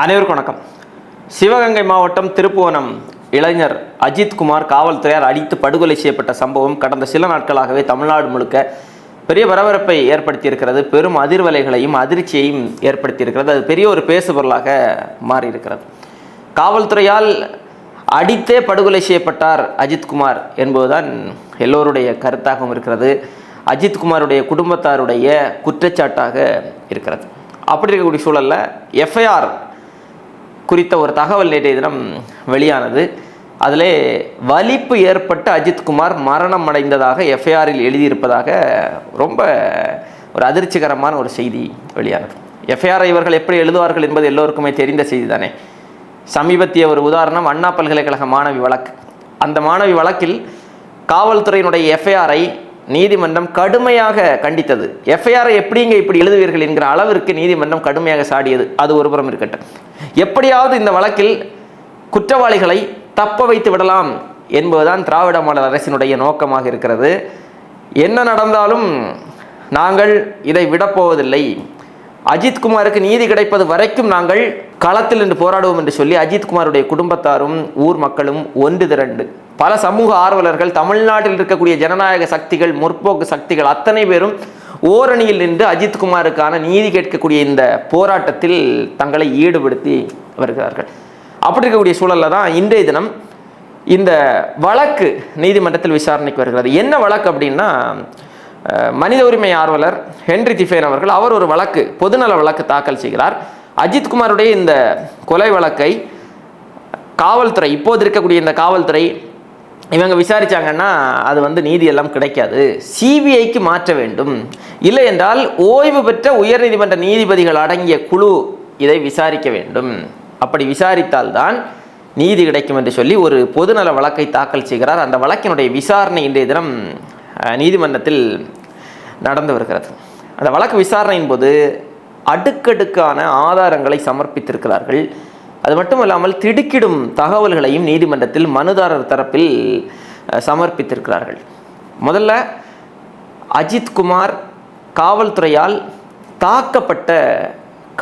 அனைவருக்கும் வணக்கம். சிவகங்கை மாவட்டம் திருப்புவனம் இளைஞர் அஜித்குமார் காவல்துறையார் அடித்து படுகொலை செய்யப்பட்ட சம்பவம் கடந்த சில நாட்களாகவே தமிழ்நாடு முழுக்க பெரிய பரபரப்பை ஏற்படுத்தியிருக்கிறது. பெரும் அதிர்வலைகளையும் அதிர்ச்சியையும் ஏற்படுத்தியிருக்கிறது. அது பெரிய ஒரு பேசுபொருளாக மாறியிருக்கிறது. காவல்துறையால் அடித்தே படுகொலை செய்யப்பட்டார் அஜித்குமார் என்பதுதான் எல்லோருடைய கருத்தாகவும் இருக்கிறது. அஜித்குமாருடைய குடும்பத்தாருடைய குற்றச்சாட்டாக இருக்கிறது. அப்படி இருக்கக்கூடிய சூழலில் எஃப்ஐஆர் குறித்த ஒரு தகவல் நேற்றைய தினம் வெளியானது. அதிலே வலிப்பு ஏற்பட்டு அஜித்குமார் மரணம் அடைந்ததாக எஃப்ஐஆரில் எழுதியிருப்பதாக ரொம்ப ஒரு அதிர்ச்சிகரமான ஒரு செய்தி வெளியானது. எஃப்ஐஆரை இவர்கள் எப்படி எழுதுவார்கள் என்பது எல்லோருக்குமே தெரிந்த செய்தி தானே சமீபத்திய ஒரு உதாரணம் அண்ணா பல்கலைக்கழக மாணவி வழக்கு. அந்த மாணவி வழக்கில் காவல்துறையினுடைய எஃப்ஐஆரை நீதிமன்றம் கடுமையாக கண்டித்தது. எஃப்ஐஆரை எப்படிங்க இப்படி எழுதுவீர்கள் என்கிற அளவிற்கு நீதிமன்றம் கடுமையாக சாடியது. அது ஒருபுறம் இருக்கட்டும். எப்படியாவது இந்த வழக்கில் குற்றவாளிகளை தப்ப வைத்து விடலாம் என்பதுதான் திராவிட மாடல் அரசினுடைய நோக்கமாக இருக்கிறது. என்ன நடந்தாலும் நாங்கள் இதை விடப்போவதில்லை அஜித்குமாருக்கு நீதி கிடைப்பது வரைக்கும் நாங்கள் களத்தில் நின்று போராடுவோம் என்று சொல்லி அஜித்குமாருடைய குடும்பத்தாரும் ஊர் மக்களும் ஒன்று திரண்டு பல சமூக ஆர்வலர்கள் தமிழ்நாட்டில் இருக்கக்கூடிய ஜனநாயக சக்திகள் முற்போக்கு சக்திகள் அத்தனை பேரும் ஓரணியில் நின்று அஜித்குமாருக்கான நீதி கேட்கக்கூடிய இந்த போராட்டத்தில் தங்களை ஈடுபடுத்தி வருகிறார்கள். அப்படி இருக்கக்கூடிய சூழலில் தான் இன்றைய தினம் இந்த வழக்கு நீதிமன்றத்தில் விசாரணைக்கு வருகிறது. என்ன வழக்கு அப்படின்னா மனித உரிமை ஆர்வலர் ஹென்றி திஃபேன் அவர்கள் அவர் ஒரு வழக்கு பொதுநல வழக்கு தாக்கல் செய்கிறார். அஜித்குமாருடைய இந்த கொலை வழக்கை காவல்துறை இப்போது இருக்கக்கூடிய இந்த காவல்துறை இவங்க விசாரிச்சாங்கன்னா அது வந்து நீதி எல்லாம் கிடைக்காது. சிபிஐக்கு மாற்ற வேண்டும். இல்லை என்றால் ஓய்வு பெற்ற உயர்நீதிமன்ற நீதிபதிகள் அடங்கிய குழு இதை விசாரிக்க வேண்டும். அப்படி விசாரித்தால்தான் நீதி கிடைக்கும் என்று சொல்லி ஒரு பொதுநல வழக்கை தாக்கல் செய்கிறார். அந்த வழக்கினுடைய விசாரணை இன்றைய தினம் நீதிமன்றத்தில் நடந்து வருகிறது. அந்த வழக்கு விசாரணையின் போது அடுக்கடுக்கான ஆதாரங்களை சமர்ப்பித்திருக்கிறார்கள். அது மட்டும் இல்லாமல் திடுக்கிடும் தகவல்களையும் நீதிமன்றத்தில் மனுதாரர் தரப்பில் சமர்ப்பித்திருக்கிறார்கள். முதல்ல அஜித் குமார் காவல்துறையால் தாக்கப்பட்ட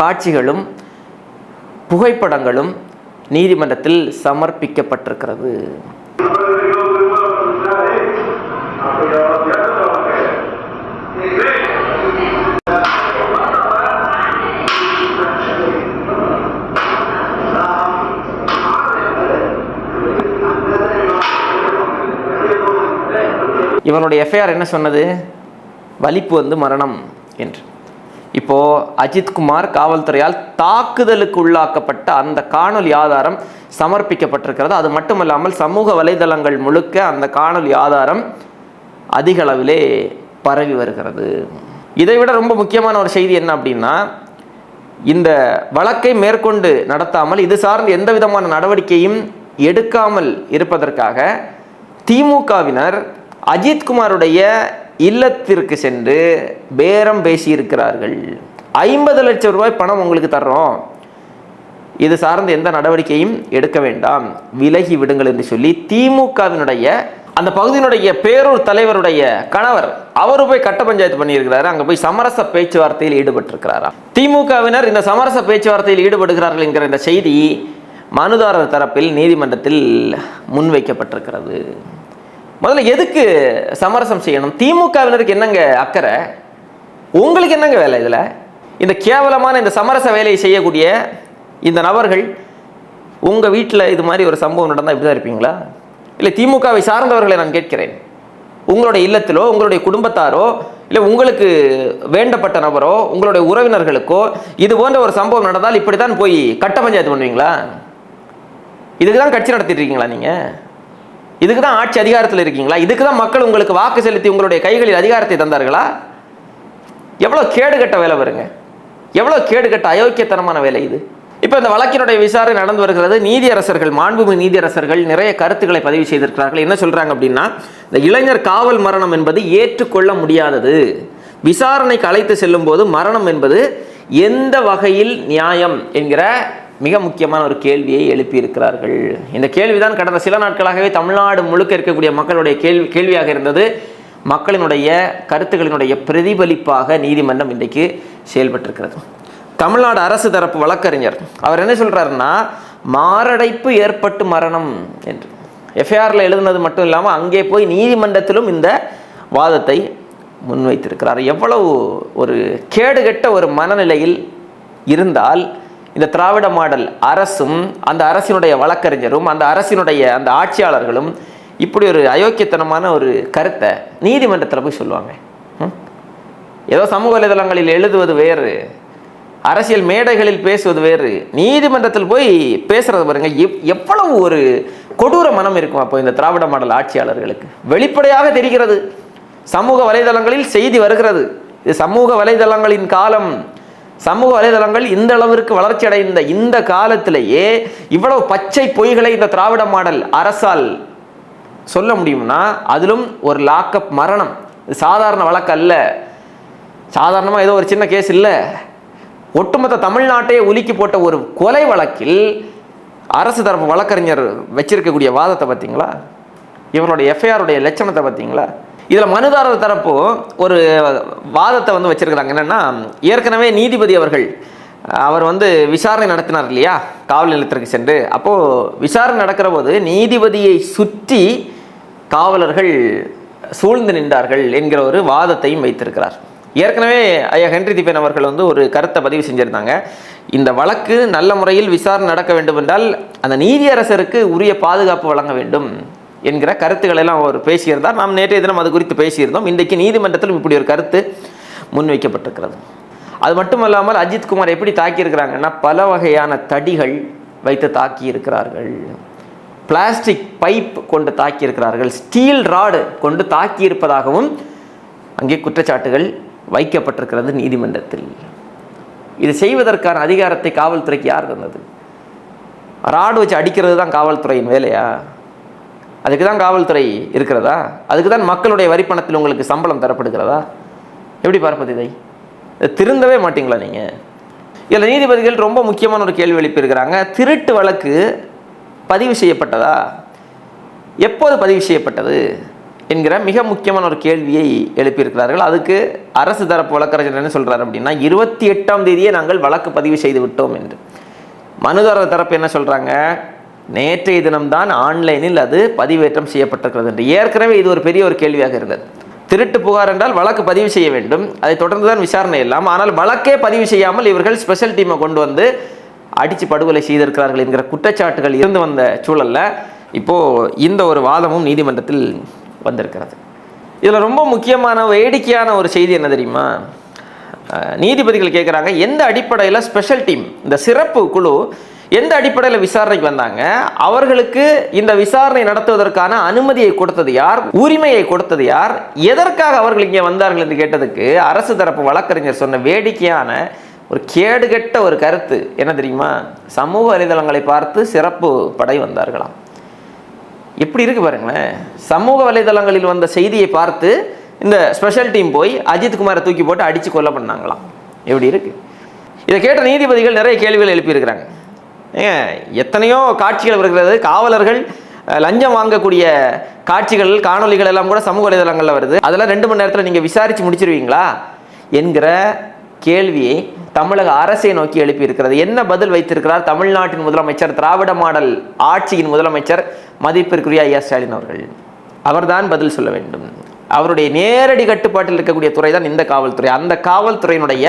காட்சிகளும் புகைப்படங்களும் நீதிமன்றத்தில் சமர்ப்பிக்கப்பட்டிருக்கிறது. இவனுடைய எஃப்ஐஆர் என்ன சொன்னது? வலிப்பு வந்து மரணம் என்று. இப்போது அஜித்குமார் காவல்துறையால் தாக்குதலுக்கு உள்ளாக்கப்பட்ட அந்த காணொலி ஆதாரம் சமர்ப்பிக்கப்பட்டிருக்கிறது. அது மட்டுமல்லாமல் சமூக வலைதளங்கள் முழுக்க அந்த காணொலி ஆதாரம் அதிக அளவிலே பரவி வருகிறது. இதை விட ரொம்ப முக்கியமான ஒரு செய்தி என்ன அப்படின்னா இந்த வழக்கை மேற்கொண்டு நடத்தாமல் இது சார்ந்த எந்த விதமான நடவடிக்கையும் எடுக்காமல் இருப்பதற்காக திமுகவினர் அஜித்குமாருடைய இல்லத்திற்கு சென்று பேரம் பேசியிருக்கிறார்கள். ஐம்பது லட்சம் ரூபாய் பணம் உங்களுக்கு தர்றோம். இது சார்ந்த எந்த நடவடிக்கையும் எடுக்க வேண்டாம். விலகி விடுங்கள் என்று சொல்லி திமுகவினுடைய அந்த பகுதியினுடைய பேரூர் தலைவருடைய கணவர் அவரு போய் கட்ட பஞ்சாயத்து பண்ணியிருக்கிறாரு. அங்கே போய் சமரச பேச்சுவார்த்தையில் ஈடுபட்டிருக்கிறாரா? திமுகவினர் இந்த சமரச பேச்சுவார்த்தையில் ஈடுபடுகிறார்கள் என்கிற இந்த செய்தி மனுதாரர் தரப்பில் நீதிமன்றத்தில் முன்வைக்கப்பட்டிருக்கிறது. முதல்ல எதுக்கு சமரசம் செய்யணும்? திமுகவினருக்கு என்னங்க அக்கறை? உங்களுக்கு என்னங்க வேலை இதில்? இந்த கேவலமான இந்த சமரச வேலையை செய்யக்கூடிய இந்த நபர்கள் உங்கள் வீட்டில் இது மாதிரி ஒரு சம்பவம் நடந்தால் இப்படி தான் இருப்பீங்களா? இல்லை திமுகவை சார்ந்தவர்களை நான் கேட்கிறேன். உங்களுடைய இல்லத்திலோ உங்களுடைய குடும்பத்தாரோ இல்லை உங்களுக்கு வேண்டப்பட்ட நபரோ உங்களுடைய உறவினர்களுக்கோ இது போன்ற ஒரு சம்பவம் நடந்தால் இப்படி தான் போய் கட்ட பஞ்சாயத்து பண்ணுவீங்களா? இதுக்கு தான் கட்சி நடத்திட்டு இருக்கீங்களா நீங்கள் இதுக்கு தான் ஆட்சி அதிகாரத்தில் இருக்கீங்களா? இதுக்கு தான் மக்கள் உங்களுக்கு வாக்கு செலுத்தி உங்களுடைய கைகளில் அதிகாரத்தை தந்தார்களா? எவ்வளோ கேடுகட்ட வேலை வருங்க எவ்வளோ கேடுகட்ட அயோக்கியத்தனமான வேலை இது. இப்போ இந்த வழக்கினுடைய விசாரணை நடந்து வருகிறது. நீதியரசர்கள் மாண்புமிகு நீதியரசர்கள் நிறைய கருத்துக்களை பதிவு செய்திருக்கிறார்கள். என்ன சொல்கிறாங்க அப்படின்னா இந்த இளைஞர் காவல் மரணம் என்பது ஏற்றுக்கொள்ள முடியாதது. விசாரணைக்கு அழைத்து செல்லும் போது மரணம் என்பது எந்த வகையில் நியாயம் என்கிற மிக முக்கியமான ஒரு கேள்வியை எழுப்பியிருக்கிறார்கள். இந்த கேள்விதான் கடந்த சில நாட்களாகவே தமிழ்நாடு முழுக்க இருக்கக்கூடிய மக்களுடைய கேள்வி கேள்வியாக இருந்தது. மக்களினுடைய கருத்துக்களினுடைய பிரதிபலிப்பாக நீதிமன்றம் இன்றைக்கு செயல்பட்டிருக்கிறது. தமிழ்நாடு அரசு தரப்பு வழக்கறிஞர் அவர் என்ன சொல்கிறாருன்னா மாரடைப்பு ஏற்பட்டு மரணம் என்று. எஃப்ஐஆரில் எழுதுனது மட்டும் இல்லாமல் அங்கே போய் நீதிமன்றத்திலும் இந்த வாதத்தை முன்வைத்திருக்கிறார். எவ்வளவு ஒரு கேடுகட்ட ஒரு மனநிலையில் இருந்தால் இந்த திராவிட மாடல் அரசும் அந்த அரசினுடைய வழக்கறிஞரும் அந்த அரசினுடைய அந்த ஆட்சியாளர்களும் இப்படி ஒரு அயோக்கியத்தனமான ஒரு கருத்தை நீதிமன்றத்தில் போய் சொல்லுவாங்க. ம்? ஏதோ சமூக வலைதளங்களில் எழுதுவது வேறு அரசியல் மேடைகளில் பேசுவது வேறு நீதிமன்றத்தில் போய் பேசுறது பாருங்க எவ்- எவ்வளவு ஒரு கொடூர மனம் இருக்கும் அப்போ இந்த திராவிட மாடல் ஆட்சியாளர்களுக்கு. வெளிப்படையாக தெரிகிறது சமூக வலைதளங்களில் செய்தி வருகிறது. இது சமூக வலைதளங்களின் காலம் சமூக வலைதளங்கள் இந்த அளவிற்கு வளர்ச்சி அடைந்த இந்த காலத்திலேயே இவ்வளவு பச்சை பொய்களை இந்த திராவிட மாடல் அரசால் சொல்ல முடியும்னா அதிலும் ஒரு லாக்அப் மரணம். இது சாதாரண வழக்கு அல்ல. சாதாரணமாக ஏதோ ஒரு சின்ன கேஸ் இல்லை. ஒட்டுமொத்த தமிழ்நாட்டையே உலுக்கி போட்ட ஒரு கொலை வழக்கில் அரசு தரப்பு வழக்கறிஞர் வச்சிருக்கக்கூடிய வாதத்தை பார்த்தீங்களா? இவருடைய எஃப்ஐஆருடைய லட்சணத்தை பார்த்தீங்களா? இதில் மனுதாரர் தரப்பு ஒரு வாதத்தை வந்து வச்சிருக்கிறாங்க. என்னென்னா ஏற்கனவே நீதிபதி அவர்கள் அவர் வந்து விசாரணை நடத்தினார் இல்லையா? காவல் நிலையத்திற்கு சென்று. அப்போது விசாரணை நடக்கிற போது நீதிபதியை சுற்றி காவலர்கள் சூழ்ந்து நின்றார்கள் என்கிற ஒரு வாதத்தையும் வைத்திருக்கிறார். ஏற்கனவே ஐயா ஹென்றி திபேன் அவர்கள் வந்து ஒரு கருத்தை பதிவு செஞ்சிருந்தாங்க. இந்த வழக்கு நல்ல முறையில் விசாரணை நடக்க வேண்டும் என்றால் அந்த நீதியரசருக்கு உரிய பாதுகாப்பு வழங்க வேண்டும். என்கிற கருத்துக்களை எல்லாம் அவர் பேசியிருந்தார். நாம் நேற்றைய தினம் அது குறித்து பேசியிருந்தோம். இன்றைக்கு நீதிமன்றத்திலும் இப்படி ஒரு கருத்து முன்வைக்கப்பட்டிருக்கிறது. அது மட்டுமல்லாமல் அஜித் குமார் எப்படி தாக்கியிருக்கிறாங்கன்னா பல வகையான தடிகள் வைத்து தாக்கி இருக்கிறார்கள் பிளாஸ்டிக் பைப் கொண்டு தாக்கியிருக்கிறார்கள். ஸ்டீல் ராடு கொண்டு தாக்கியிருப்பதாகவும் அங்கே குற்றச்சாட்டுகள் வைக்கப்பட்டிருக்கிறது நீதிமன்றத்தில். இது செய்வதற்கான அதிகாரத்தை காவல்துறைக்கு யார் தந்தது? ராடு வச்சு அடிக்கிறது தான் காவல்துறையின் வேலையா? அதுக்கு தான் காவல்துறை இருக்கிறதா? அதுக்கு தான் மக்களுடைய வரிப்பணத்தில் உங்களுக்கு சம்பளம் தரப்படுகிறதா? எப்படி பார்ப்பது இதை? திருந்தவே மாட்டிங்களா நீங்கள் இதில் நீதிபதிகள் ரொம்ப முக்கியமான ஒரு கேள்வி எழுப்பியிருக்கிறாங்க திருட்டு வழக்கு பதிவு செய்யப்பட்டதா? எப்போது பதிவு செய்யப்பட்டது? என்கிற மிக முக்கியமான ஒரு கேள்வியை எழுப்பியிருக்கிறார்கள் அதுக்கு அரசு தரப்பு வழக்கறிஞர் என்ன சொல்கிறார் அப்படின்னா இருபத்தி எட்டாம் தேதியே நாங்கள் வழக்கு பதிவு செய்து விட்டோம் என்று. மனுதாரர் தரப்பு என்ன சொல்கிறாங்க நேற்றைய தினம்தான் ஆன்லைனில் அது பதிவேற்றம் செய்யப்பட்டிருக்கிறது என்று. ஏற்கனவே இது ஒரு பெரிய ஒரு கேள்வியாக இருந்தது. திருட்டு புகார் என்றால் வழக்கு பதிவு செய்ய வேண்டும். அதை தொடர்ந்து தான் விசாரணை இல்லாமல் ஆனால் வழக்கே பதிவு செய்யாமல் இவர்கள் ஸ்பெஷல் டீமை கொண்டு வந்து அடித்து படுகொலை செய்திருக்கிறார்கள் என்கிற குற்றச்சாட்டுகள் இருந்து வந்த சூழல்ல இப்போது இந்த ஒரு வாதமும் நீதிமன்றத்தில் வந்திருக்கிறது. இதில் ரொம்ப முக்கியமான வேடிக்கையான ஒரு செய்தி என்ன தெரியுமா? நீதிபதிகள் கேட்குறாங்க எந்த அடிப்படையில் ஸ்பெஷல் டீம் இந்த சிறப்பு குழு எந்த அடிப்படையில் விசாரணைக்கு வந்தாங்க? அவர்களுக்கு இந்த விசாரணை நடத்துவதற்கான அனுமதியை கொடுத்தது யார்? உரிமையை கொடுத்தது யார்? எதற்காக அவர்கள் இங்கே வந்தார்கள் என்று கேட்டதுக்கு அரசு தரப்பு வழக்கறிஞர் சொன்ன வேடிக்கையான ஒரு கேடுகெட்ட ஒரு கருத்து. என்ன தெரியுமா? சமூக வலைதளங்களை பார்த்து சிறப்பு படை வந்தார்களாம். எப்படி இருக்கு பாருங்களேன். சமூக வலைதளங்களில் வந்த செய்தியை பார்த்து இந்த ஸ்பெஷல் டீம் போய் அஜித் குமாரை தூக்கி போட்டு அடித்து கொல்ல பண்ணாங்களாம். எப்படி இருக்கு? இதை கேட்ட நீதிபதிகள் நிறைய கேள்விகள் எழுப்பியிருக்கிறாங்க. ஏங்க எத்தனையோ காட்சிகள் வருகிறது. காவலர்கள் லஞ்சம் வாங்கக்கூடிய காட்சிகள் காணொளிகள் எல்லாம் கூட சமூக வலைதளங்களில் வருது. அதெல்லாம் ரெண்டு மணி நேரத்தில் நீங்கள் விசாரித்து முடிச்சிருவீங்களா? என்கிற கேள்வியை தமிழக அரசை நோக்கி எழுப்பியிருக்கிறது. என்ன பதில் வைத்திருக்கிறார் தமிழ்நாட்டின் முதலமைச்சர் திராவிட மாடல் ஆட்சியின் முதலமைச்சர் மதிப்பிற்குரிய ஐயா ஸ்டாலின் அவர்கள்? அவர்தான் பதில் சொல்ல வேண்டும். அவருடைய நேரடி கட்டுப்பாட்டில் இருக்கக்கூடிய துறை தான் இந்த காவல்துறை. அந்த காவல்துறையினுடைய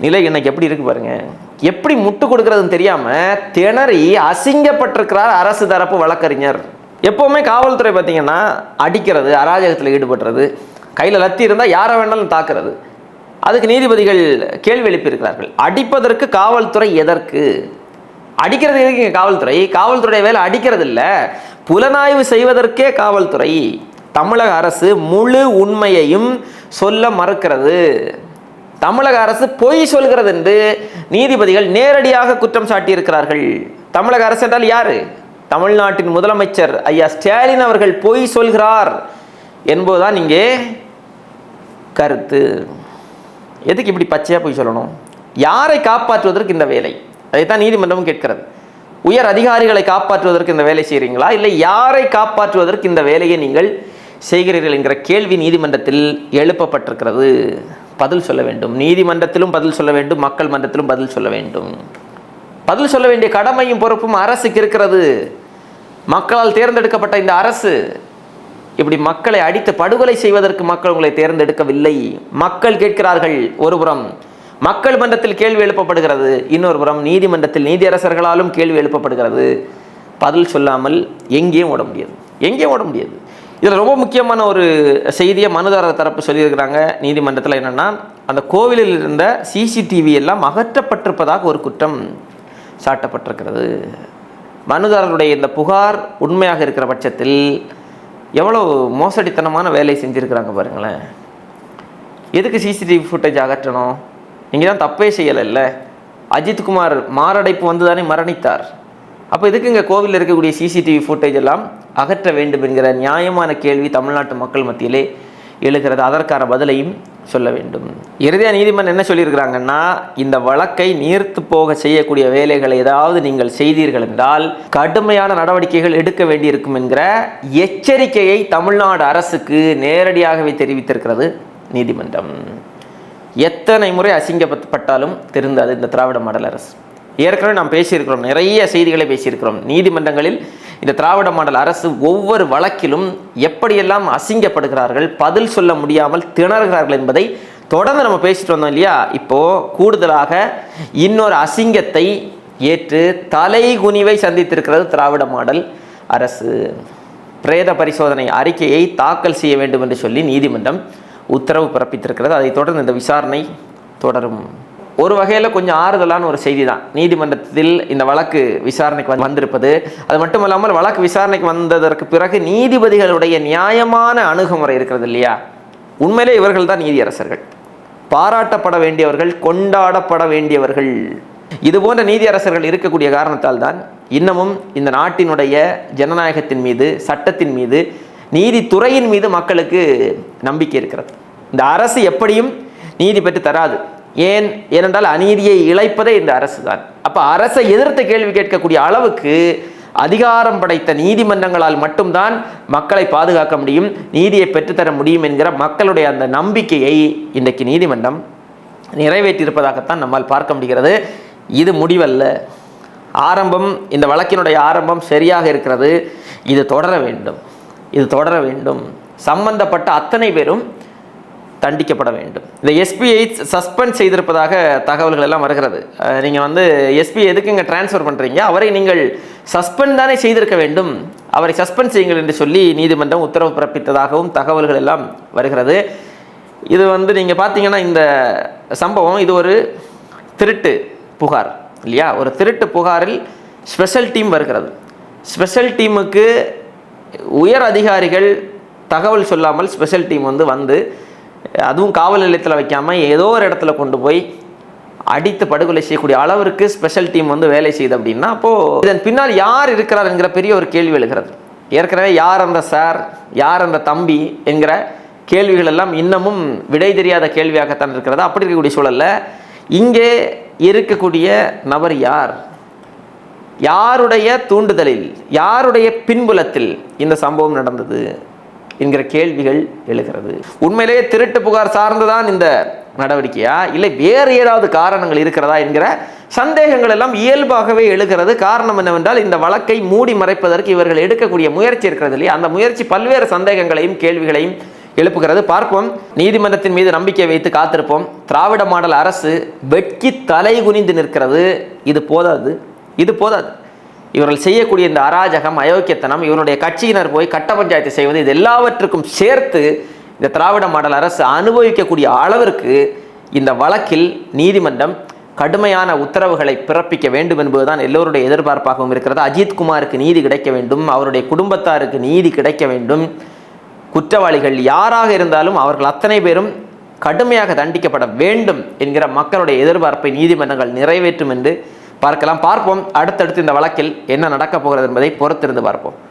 நிலை இன்னைக்கு எப்படி இருக்கு பாருங்க. எப்படி முட்டு கொடுக்கறதுன்னு தெரியாம திணறி அசிங்கப்பட்டிருக்கிறார் அரசு தரப்பு வழக்கறிஞர். எப்பவுமே காவல்துறை பார்த்தீங்கன்னா அடிக்கிறது அராஜகத்தில் ஈடுபடுறது கையில் லத்தி இருந்தால் யாரை வேணாலும் தாக்குறது. அதுக்கு நீதிபதிகள் கேள்வி எழுப்பியிருக்கிறார்கள். அடிப்பதற்கு காவல்துறை எதற்கு? அடிக்கிறது எதுக்கு காவல்துறை? காவல்துறைய வேலை அடிக்கிறது இல்லை. புலனாய்வு செய்வதற்கே காவல்துறை. தமிழக அரசு முழு உண்மையையும் சொல்ல மறுக்கிறது. தமிழக அரசு பொய் சொல்கிறது என்று நீதிபதிகள் நேரடியாக குற்றம் சாட்டியிருக்கிறார்கள். தமிழக அரசு என்றால் யாரு? தமிழ்நாட்டின் முதலமைச்சர் ஐயா ஸ்டாலின் அவர்கள் பொய் சொல்கிறார் என்பதுதான் இங்கே கருத்து. எதுக்கு இப்படி பச்சையாக போய் சொல்லணும்? யாரை காப்பாற்றுவதற்கு இந்த வேலை? அதைத்தான் நீதிமன்றமும் கேட்கிறது. உயர் அதிகாரிகளை காப்பாற்றுவதற்கு இந்த வேலை செய்கிறீங்களா? இல்லை யாரை காப்பாற்றுவதற்கு இந்த வேலையை நீங்கள் செய்கிறீர்கள் என்கிற கேள்வி நீதிமன்றத்தில் எழுப்பப்பட்டிருக்கிறது. பதில் சொல்ல வேண்டும். நீதிமன்றத்திலும் பதில் சொல்ல வேண்டும். மக்கள் மன்றத்திலும் பதில் சொல்ல வேண்டும். பதில் சொல்ல வேண்டிய கடமையும் பொறுப்பும் அரசுக்கு இருக்கிறது. மக்களால் தேர்ந்தெடுக்கப்பட்ட இந்த அரசு இப்படி மக்களை அடித்து படுகொலை செய்வதற்கு மக்கள் உங்களை தேர்ந்தெடுக்கவில்லை. மக்கள் கேட்கிறார்கள் ஒருபுறம் மக்கள் மன்றத்தில் கேள்வி எழுப்பப்படுகிறது. இன்னொரு புறம் நீதிமன்றத்தில் நீதியரசர்களாலும் கேள்வி எழுப்பப்படுகிறது. பதில் சொல்லாமல் எங்கேயும் ஓட முடியாது. எங்கேயும் ஓட முடியாது. இதில் ரொம்ப முக்கியமான ஒரு செய்தியை மனுதாரர் தரப்பு சொல்லியிருக்கிறாங்க. நீதிமன்றத்தில் என்னென்னா அந்த கோவிலில் இருந்த சிசிடிவி எல்லாம் அகற்றப்பட்டிருப்பதாக ஒரு குற்றம் சாட்டப்பட்டிருக்கிறது. மனுதாரருடைய இந்த புகார் உண்மையாக இருக்கிற பட்சத்தில் எவ்வளோ மோசடித்தனமான வேலை செஞ்சுருக்கிறாங்க பாருங்களேன். எதுக்கு சிசிடிவி ஃபுட்டேஜ் அகற்றணும்? நீங்கள் தான் தப்பே செய்யலைல்ல. அஜித்குமார் மாரடைப்பு வந்து தானே மரணித்தார். அப்போ இதுக்கு இங்கே கோவிலில் இருக்கக்கூடிய சிசிடிவி ஃபுட்டேஜ் எல்லாம் அகற்ற வேண்டும் என்கிற நியாயமான கேள்வி தமிழ்நாட்டு மக்கள் மத்தியிலே எழுகிறது. அதற்கான பதிலையும் சொல்ல வேண்டும். இறுதியாக நீதிமன்றம் என்ன சொல்லியிருக்கிறாங்கன்னா இந்த வழக்கை நீர்த்து போக செய்யக்கூடிய வேலைகளை ஏதாவது நீங்கள் செய்தீர்கள் என்றால் கடுமையான நடவடிக்கைகள் எடுக்க வேண்டியிருக்கும் என்கிற எச்சரிக்கையை தமிழ்நாடு அரசுக்கு நேரடியாகவே தெரிவித்திருக்கிறது நீதிமன்றம். எத்தனை முறை அசிங்கப்பட்டாலும் திருந்தாது இந்த திராவிட மாடல் அரசு. ஏற்கனவே நாம் பேசியிருக்கிறோம் நிறைய செய்திகளை பேசியிருக்கிறோம். நீதிமன்றங்களில் இந்த திராவிட மாடல் அரசு ஒவ்வொரு வழக்கிலும் எப்படியெல்லாம் அசிங்கப்படுகிறார்கள் பதில் சொல்ல முடியாமல் திணறுகிறார்கள் என்பதை தொடர்ந்து நம்ம பேசிட்டு வந்தோம் இல்லையா? இப்போ கூடுதலாக இன்னொரு அசிங்கத்தை ஏற்று தலைகுனிவை சந்தித்திருக்கிறது திராவிட மாடல் அரசு. பிரேத பரிசோதனை அறிக்கையை தாக்கல் செய்ய வேண்டும் என்று சொல்லி நீதிமன்றம் உத்தரவு பிறப்பித்திருக்கிறது. அதைத் தொடர்ந்து இந்த விசாரணை தொடரும். ஒரு வகையில் கொஞ்சம் ஆறுதலான ஒரு செய்தி தான் நீதிமன்றத்தில் இந்த வழக்கு விசாரணைக்கு வந்திருப்பது. அது மட்டும் இல்லாமல் வழக்கு விசாரணைக்கு வந்ததற்கு பிறகு நீதிபதிகளுடைய நியாயமான அணுகுமுறை இருக்கிறது இல்லையா? உண்மையிலே இவர்கள் தான் நீதியரசர்கள். பாராட்டப்பட வேண்டியவர்கள் கொண்டாடப்பட வேண்டியவர்கள். இது போன்ற நீதியரசர்கள் இருக்கக்கூடிய காரணத்தால் தான் இன்னமும் இந்த நாட்டினுடைய ஜனநாயகத்தின் மீது சட்டத்தின் மீது நீதித்துறையின் மீது மக்களுக்கு நம்பிக்கை இருக்கிறது. இந்த அரசு எப்படியும் நீதி பெற்று தராது. ஏன் ஏனென்றால் அநீதியை இழைப்பதே இந்த அரசு தான் அப்போ அரசை எதிர்த்து கேள்வி கேட்கக்கூடிய அளவுக்கு அதிகாரம் படைத்த நீதிமன்றங்களால் மட்டும்தான் மக்களை பாதுகாக்க முடியும் நீதியை பெற்றுத்தர முடியும் என்கிற மக்களுடைய அந்த நம்பிக்கையை இன்றைக்கு நீதிமன்றம் நிறைவேற்றியிருப்பதாகத்தான் நம்மால் பார்க்க முடிகிறது. இது முடிவல்ல. ஆரம்பம் இந்த வழக்கினுடைய ஆரம்பம் சரியாக இருக்கிறது. இது தொடர வேண்டும். இது தொடர வேண்டும். சம்பந்தப்பட்ட அத்தனை பேரும் தண்டிக்கப்பட வேண்டும். இந்த எஸ்பிஐ சஸ்பெண்ட் செய்திருப்பதாக தகவல்கள் எல்லாம் வருகிறது. நீங்கள் வந்து எஸ்பி எதுக்கு இங்கே டிரான்ஸ்ஃபர் பண்ணுறீங்க அவரை நீங்கள் சஸ்பெண்ட் தானே செய்திருக்க வேண்டும். அவரை சஸ்பெண்ட் செய்யுங்கள் என்று சொல்லி நீதிமன்றம் உத்தரவு பிறப்பித்ததாகவும் தகவல்கள் எல்லாம் வருகிறது. இது வந்து நீங்கள் பார்த்தீங்கன்னா இந்த சம்பவம் இது ஒரு திருட்டு புகார் இல்லையா? ஒரு திருட்டு புகாரில் ஸ்பெஷல் டீம் வருகிறது. ஸ்பெஷல் டீமுக்கு உயர் அதிகாரிகள் தகவல் சொல்லாமல் ஸ்பெஷல் டீம் வந்து வந்து அதுவும் காவல் நிலையத்தில் வைக்காமல் ஏதோ ஒரு இடத்துல கொண்டு போய் அடித்து படுகொலை செய்யக்கூடிய அளவிற்கு ஸ்பெஷல் டீம் வந்து வேலை செய்யுது அப்படின்னா அப்போது இதன் பின்னால் யார் இருக்கிறார் என்கிற பெரிய ஒரு கேள்வி எழுகிறது. ஏற்கனவே யார் அந்த சார் யார் அந்த தம்பி என்கிற கேள்விகள் எல்லாம் இன்னமும் விடை தெரியாத கேள்வியாகத்தான் இருக்கிறது. அப்படி இருக்கக்கூடிய சூழல்ல இங்கே இருக்கக்கூடிய நபர் யார்? யாருடைய தூண்டுதலில் யாருடைய பின்புலத்தில் இந்த சம்பவம் நடந்தது? என்கிற கேள்விகள் எழுகிறது. உண்மையிலேயே திருட்டு புகார் சார்ந்துதான் இந்த நடவடிக்கையா? இல்லை வேறு ஏதாவது காரணங்கள் இருக்கிறதா என்கிற சந்தேகங்கள் எல்லாம் இயல்பாகவே எழுகிறது. காரணம் என்னவென்றால் இந்த வழக்கை மூடி மறைப்பதற்கு இவர்கள் எடுக்கக்கூடிய முயற்சி இருக்கிறது இல்லையா? அந்த முயற்சி பல்வேறு சந்தேகங்களையும் கேள்விகளையும் எழுப்புகிறது. பார்ப்போம். நீதிமன்றத்தின் மீது நம்பிக்கை வைத்து காத்திருப்போம். திராவிட மாடல் அரசு வெட்கி தலை குனிந்து நிற்கிறது. இது போதாது. இது போதாது. இவர்கள் செய்யக்கூடிய இந்த அராஜகம் அயோக்கியத்தனம் இவருடைய கட்சியினர் போய் கட்ட பஞ்சாயத்து செய்வது இது எல்லாவற்றுக்கும் சேர்த்து இந்த திராவிட மாடல் அரசு அனுபவிக்கக்கூடிய அளவிற்கு இந்த வழக்கில் நீதிமன்றம் கடுமையான உத்தரவுகளை பிறப்பிக்க வேண்டும் என்பதுதான் எல்லோருடைய எதிர்பார்ப்பாகவும் இருக்கிறது. அஜித் குமாருக்கு நீதி கிடைக்க வேண்டும் அவருடைய குடும்பத்தாருக்கு நீதி கிடைக்க வேண்டும். குற்றவாளிகள் யாராக இருந்தாலும் அவர்கள் அத்தனை பேரும் கடுமையாக தண்டிக்கப்பட வேண்டும் என்கிற மக்களுடைய எதிர்பார்ப்பை நீதிமன்றங்கள் நிறைவேற்றும் என்று பார்க்கலாம். பார்ப்போம். அடுத்தடுத்து இந்த வழக்கில் என்ன நடக்கப் போகிறது என்பதை பொறுத்திருந்து பார்ப்போம்.